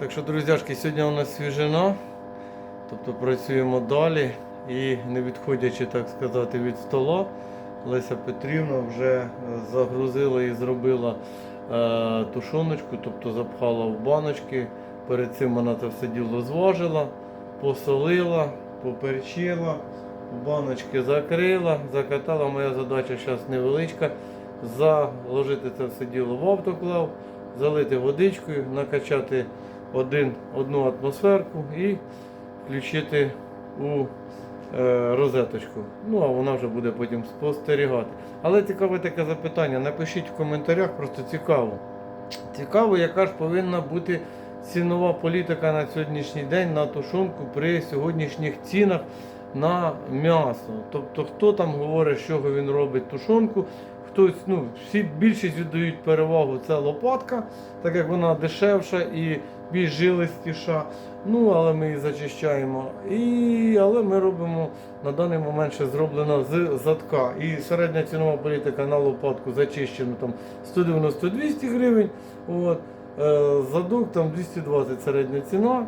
Так що, друзяшки, сьогодні у нас свіжина, тобто працюємо далі і не відходячи, так сказати, від стола, Леся Петрівна вже е, загрузила і зробила е, тушоночку, тобто запхала в баночки. Перед цим вона це все діло зважила, посолила, поперчила, баночки закрила, закатала. Моя задача зараз невеличка. Заложити це все діло в автоклав, залити водичкою, накачати один, одну атмосферку і включити у е, розеточку. Ну, а вона вже буде потім спостерігати. Але цікаве таке запитання. Напишіть в коментарях, просто цікаво. Цікаво, яка ж повинна бути цінова політика на сьогоднішній день на тушонку при сьогоднішніх цінах на м'ясо. Тобто, хто там говорить, чого він робить тушонку, хтось, ну, всі більшість віддають перевагу це лопатка, так як вона дешевша і більш жилистіша. Ну, але ми її зачищаємо. І, але ми робимо на даний момент ще зроблено з задка. І середня цінова політика на лопатку зачищена там 190-200 гривень. От. Е, задок там 220 середня ціна.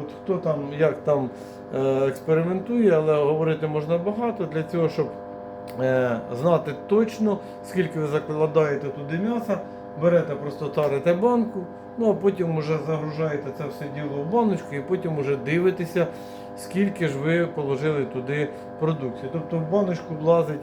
От, хто там як там е, експериментує, але говорити можна багато для цього, щоб е, знати точно, скільки ви закладаєте туди м'яса, берете, просто тарите банку, ну а потім вже загружаєте це все діло в баночку і потім вже дивитеся, скільки ж ви положили туди продукції. Тобто в баночку влазить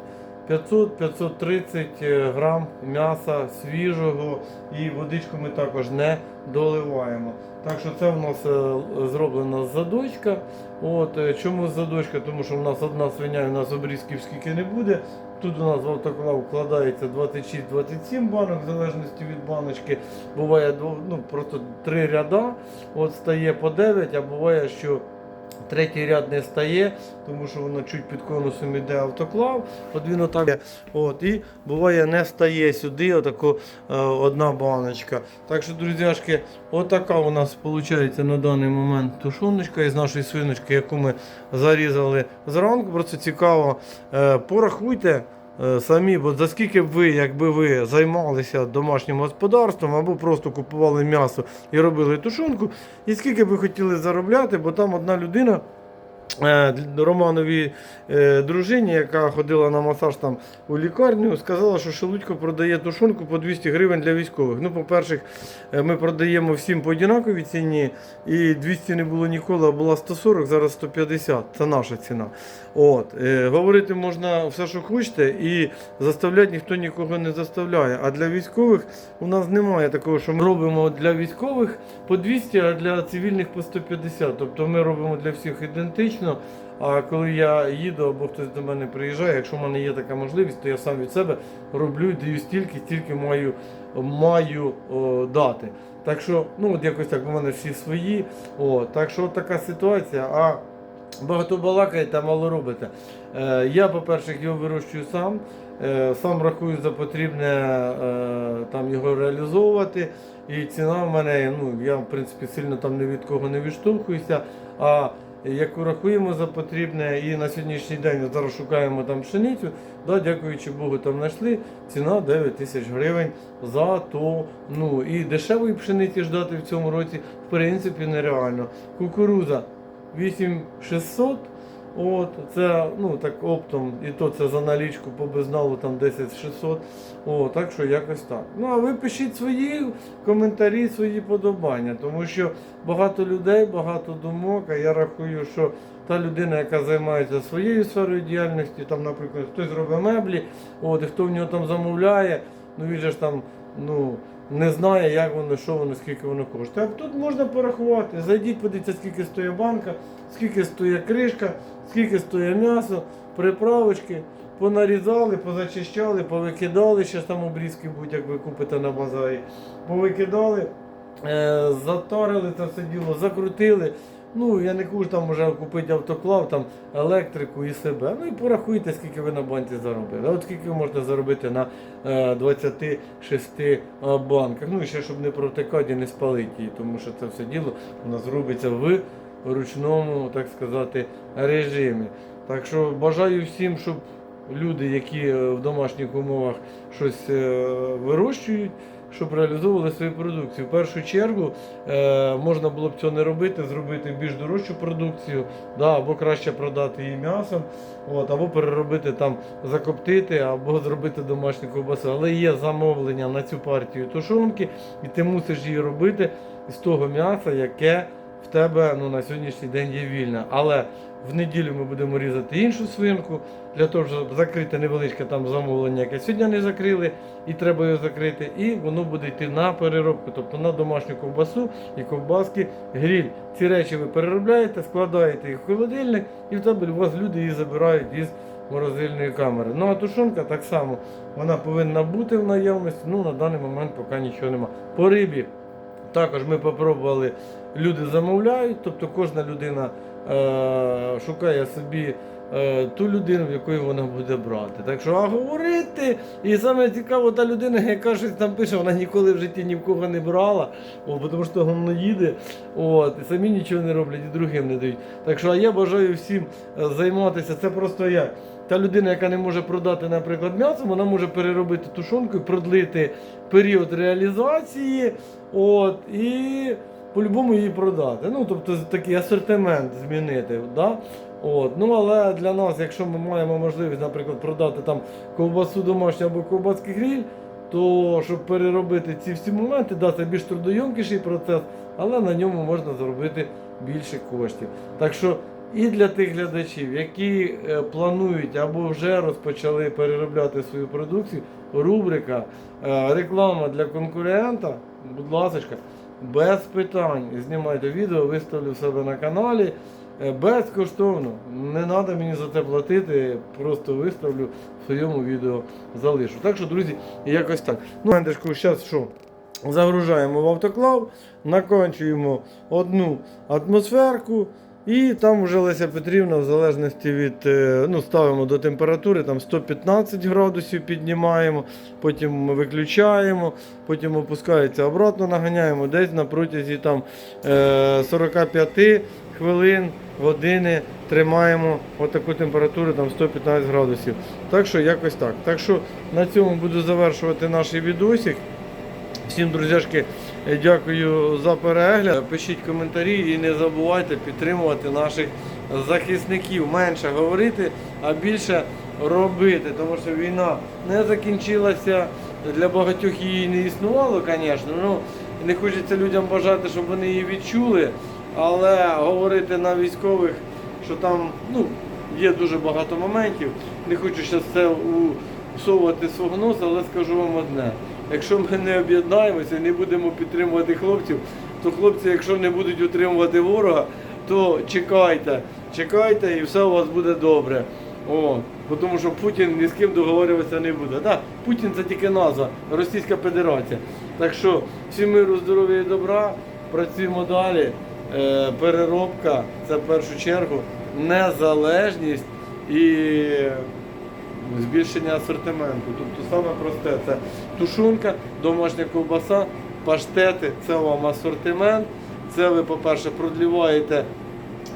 500-530 грам м'яса свіжого і водичку ми також не доливаємо. Так що це в нас е, зроблена задочка. От, е, чому задочка? Тому що в нас одна свиня, у нас обрізків скільки не буде. Тут у нас в автоклав вкладається 26-27 банок, в залежності від баночки. Буває ну, просто три ряда, от стає по 9, а буває, що Третій ряд не стає, тому що воно чуть під конусом іде автоклав. От він отак. От, і буває не стає сюди отако, е, одна баночка. Так що, друзяшки, отака у нас виходить на даний момент тушоночка із нашої свиночки, яку ми зарізали зранку. Просто цікаво. Е, порахуйте. Е, Самі, бо за скільки б ви, якби ви займалися домашнім господарством або просто купували м'ясо і робили тушонку, і скільки б ви хотіли заробляти, бо там одна людина. Е, Романовій е, дружині, яка ходила на масаж там у лікарню, сказала, що Шелудько продає тушонку по 200 гривень для військових. Ну, по-перше, е, ми продаємо всім по однаковій ціні, і 200 не було ніколи, а була 140, зараз 150. Це наша ціна. От, говорити можна все, що хочете, і заставляти ніхто нікого не заставляє. А для військових у нас немає такого, що ми робимо для військових по 200, а для цивільних по 150. Тобто ми робимо для всіх ідентично. А коли я їду або хтось до мене приїжджає, якщо в мене є така можливість, то я сам від себе роблю і даю стільки, стільки маю, маю о, дати. Так що, ну от якось так у мене всі свої. О, так що от така ситуація. А багато балакаєте, мало робите. Е, я, по-перше, його вирощую сам. Е, сам рахую за потрібне е, там його реалізовувати. І ціна в мене, ну я в принципі сильно там ні від кого не відштовхуюся. А яку рахуємо за потрібне, і на сьогоднішній день зараз шукаємо там пшеницю, да, дякуючи Богу, там знайшли. Ціна 9 тисяч гривень за то. Ну і дешевої пшениці ждати в цьому році в принципі нереально. Кукуруза 8600. От, це ну так оптом, і то це за налічку по безналу там 10 600. О, так що якось так. Ну а ви пишіть свої коментарі, свої подобання, тому що багато людей, багато думок. А я рахую, що та людина, яка займається своєю сферою діяльності, там, наприклад, хтось робить меблі, от, і хто в нього там замовляє, ну він же ж там, ну. Не знає, як воно, що воно, скільки воно коштує. Тут можна порахувати. Зайдіть, подивіться, скільки стоїть банка, скільки стоїть кришка, скільки стоїть м'ясо, приправочки, понарізали, позачищали, повикидали, ще там обрізки будуть, як ви купите на базарі. Повикидали, заторили затарили це все діло, закрутили. Ну, я не кажу, там може купити автоклав, там електрику і себе. Ну і порахуйте, скільки ви на банці заробили. От скільки ви можете заробити на е, 26 е, банках. Ну і ще щоб не протикати і не спалити її, тому що це все діло у нас робиться в ручному, так сказати, режимі. Так що бажаю всім, щоб люди, які е, в домашніх умовах щось е, вирощують, щоб реалізовували свою продукцію. В першу чергу е, можна було б цього не робити, зробити більш дорожчу продукцію, да, або краще продати її м'ясом, от, або переробити там, закоптити, або зробити домашню ковбасу. Але є замовлення на цю партію тушонки, і ти мусиш її робити з того м'яса, яке в тебе ну, на сьогоднішній день є вільне. Але в неділю ми будемо різати іншу свинку для того, щоб закрити невеличке там замовлення, яке сьогодні не закрили, і треба його закрити. І воно буде йти на переробку, тобто на домашню ковбасу і ковбаски гріль. Ці речі ви переробляєте, складаєте їх в холодильник, і в тебе у вас люди її забирають із морозильної камери. Ну а тушонка так само вона повинна бути в наявності. Ну на даний момент поки нічого нема. По рибі також ми попробували, люди замовляють, тобто кожна людина е, шукає собі е, ту людину, в якої вона буде брати. Так що, а говорити, і саме цікаво, та людина, яка щось там пише, вона ніколи в житті ні в кого не брала, о, тому що воно їде, от, і самі нічого не роблять, і другим не дають. Так що а я бажаю всім е, займатися. Це просто як. Та людина, яка не може продати, наприклад, м'ясо, вона може переробити тушонку і продлити період реалізації. От, і по-любому її продати. Ну, тобто такий асортимент змінити. Да? От. Ну, але для нас, якщо ми маємо можливість, наприклад, продати там ковбасу домашню або ковбаский гриль, то щоб переробити ці всі моменти, да, це більш трудойомкіший процес, але на ньому можна заробити більше коштів. Так що і для тих глядачів, які е, планують або вже розпочали переробляти свою продукцію, рубрика е, реклама для конкурента, будь ласка, без питань. Знімайте відео, виставлю в себе на каналі. Е, Безкоштовно. Не треба мені за це платити, просто виставлю в своєму відео залишу. Так що, друзі, якось так. Ну, Андешку, зараз що? Загружаємо в автоклав, накончуємо одну атмосферку. І там вже Леся Петрівна, в залежності від, е, ну, ставимо до температури, там 115 градусів піднімаємо, потім виключаємо, потім опускається обратно, наганяємо десь на протязі там, е, 45 хвилин, години тримаємо отаку температуру там 115 градусів. Так що якось так. Так що на цьому буду завершувати наш відосик. Всім, друзяшки, е, дякую за перегляд. Пишіть коментарі і не забувайте підтримувати наших захисників. Менше говорити, а більше робити. Тому що війна не закінчилася. Для багатьох її не існувало, звісно. Ну, не хочеться людям бажати, щоб вони її відчули. Але говорити на військових, що там ну, є дуже багато моментів. Не хочу зараз це усовувати свого носа, але скажу вам одне. Якщо ми не об'єднаємося не будемо підтримувати хлопців, то хлопці, якщо не будуть утримувати ворога, то чекайте, чекайте і все у вас буде добре. О, тому що Путін ні з ким договорюватися не буде. Да, Путін це тільки назва, Російська Федерація. Так що всім миру, здоров'я і добра, працюємо далі. Е, переробка це в першу чергу незалежність і збільшення асортименту. Тобто саме просте це тушунка, домашня ковбаса, паштети, це вам асортимент. Це ви, по-перше, продліваєте,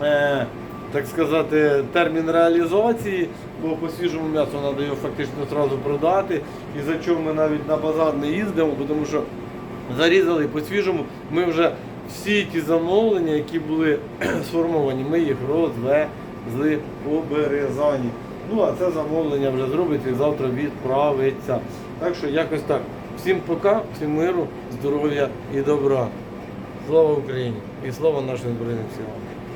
е, так сказати, термін реалізації, бо по свіжому м'ясу треба його фактично одразу продати. І за чого ми навіть на базар не їздимо, тому що зарізали по свіжому. Ми вже всі ті замовлення, які були сформовані, ми їх розвезли по. Ну, а це замовлення вже зробиться і завтра відправиться. Так що якось так. Всім пока, всім миру, здоров'я і добра. Слава Україні і слава нашим Збройним силам.